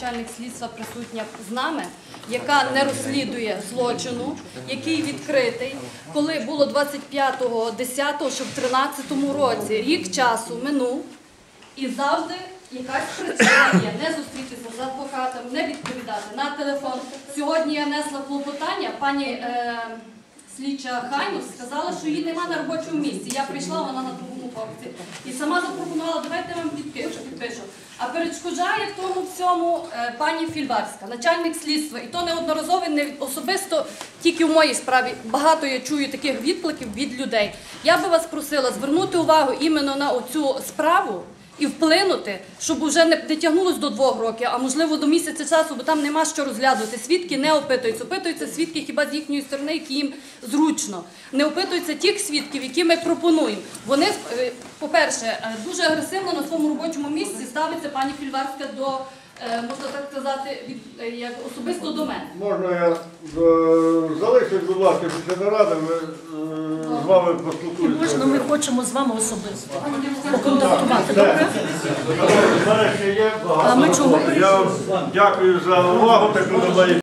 начальник слідства присутня з нами, яка не розслідує злочину, який відкритий, коли було 25.10, що в 13-му році рік часу минув, і завжди якась причина не зустрітися з адвокатом, не відповідати на телефон. Сьогодні я несла клопотання, пані е, слідча Хайнус сказала, що її нема на робочому місці. Я прийшла, вона на другому поверсі. І сама запропонувала, давайте я вам підпишу, підпишу. А перешкоджає в тому всьому е, пані Фільварська, начальник слідства. І то неодноразово, не особисто тільки в моїй справі. Багато я чую таких відкликів від людей. Я би вас просила звернути увагу іменно на оцю справу і вплинути, щоб уже не, не тягнулось до двох років, а можливо до місяця часу, бо там нема що розглядувати. Свідки не опитуються. Опитуються свідки хіба з їхньої сторони, які їм зручно. Не опитуються тих свідків, які ми пропонуємо. Вони, е, по-перше, е, дуже агресивно на своєму робочому місці ставиться пані Фільварська до, е, можна так сказати, від, як особисто до мене. Можна я залишусь, будь ласка, після наради, ми вами поспілкуємося. Можна, ми хочемо з вами особисто поконтактувати. Добре? Знаєш, я є багато. А ми чого Я вам дякую за увагу, таку на моїй